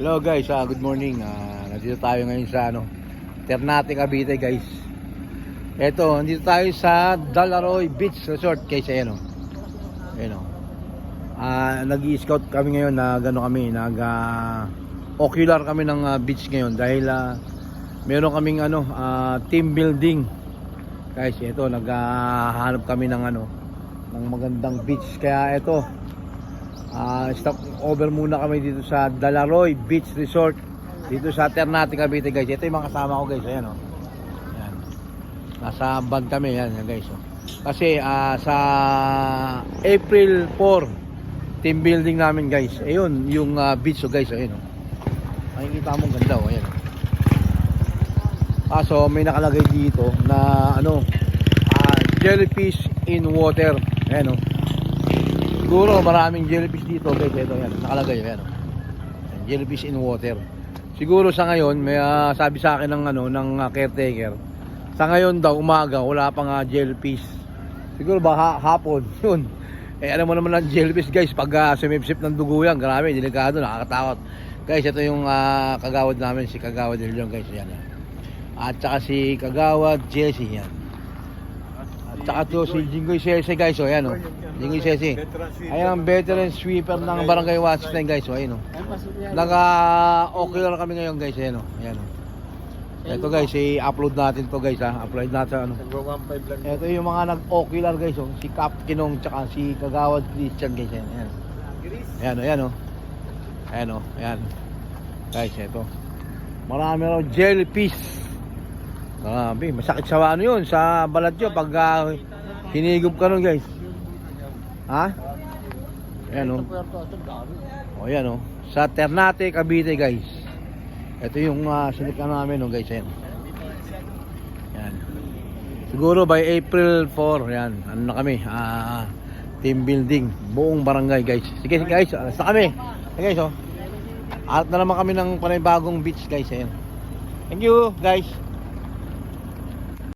Hello guys, ah, good morning. Ah, nandito tayo ngayon sa ano, Ternate Cavite guys. Eto, nandito tayo sa Dalaroy Beach Resort guys, ayan o. Ayan o. Ah, nag-i-scout kami ngayon na gano kami, nag ah, ocular kami ng ah, beach ngayon dahil ah, meron kaming ano, ah, team building. Guys, ito naghahanap kami ng ano, ng magandang beach. Kaya ito, Ah, stop over muna kami dito sa Dalaroy Beach Resort dito sa Ternate Cavite guys. Ito yung mga kasama ko guys, ayan oh. Ayan. Nasa band kami yan, guys oh. Kasi ah, sa April 4 team building namin guys. Ayun, yung ah, beach oh guys, ayun oh. Makikita mo ang ganda oh, ayan oh. Kaso may nakalagay dito na ano, ah, jellyfish in water. Ayan oh. Siguro maraming jellyfish dito guys. Ito yan. Nakalagay yan. Jellyfish in water. Siguro sa ngayon, may ah, sabi sa akin ng ano ng ah, caretaker. Sa ngayon daw umaga wala pang ah, jellyfish. Siguro ba ha- hapon 'yun. Eh alam mo naman ang jellyfish guys pag uh, sumipsip ng dugo yan, grabe, delikado, nakakatakot. Guys, ito yung ah, kagawad namin, si Kagawad Leon guys, yan. yan. At saka si Kagawad Jesse yan. At saka to si Jingoy Sese guys, oh yan oh. Jingoy Sese. Ayan ang veteran sweeper ng Barangay Washington guys. So, ayun, oh. Naka-okay lang kami ngayon guys. Ayan, oh. Ayan, oh. Ito guys, i-upload natin to guys ha. Upload natin ano. Ito yung mga nag-ocular guys. Oh. Si Cap Kinong tsaka si Kagawad Christian guys. Ayan, ayan. Ayan, oh, ayan, oh. Ayan, oh. Ayan. Guys, ito. Marami raw jellyfish. Grabe, masakit sa ano yun, sa balat yun pag uh, hinigop ka nun guys. Ha? Ayan o. O yan o. Sa Ternate, Cavite guys. Ito yung uh, sinikan namin o guys. Ayan. Yan. Siguro by April 4, yan. Ano na kami? ah team building. Buong barangay guys. Sige guys, alas na kami. Sige guys o. At na naman kami ng panibagong beach guys. Ayan. Thank you guys.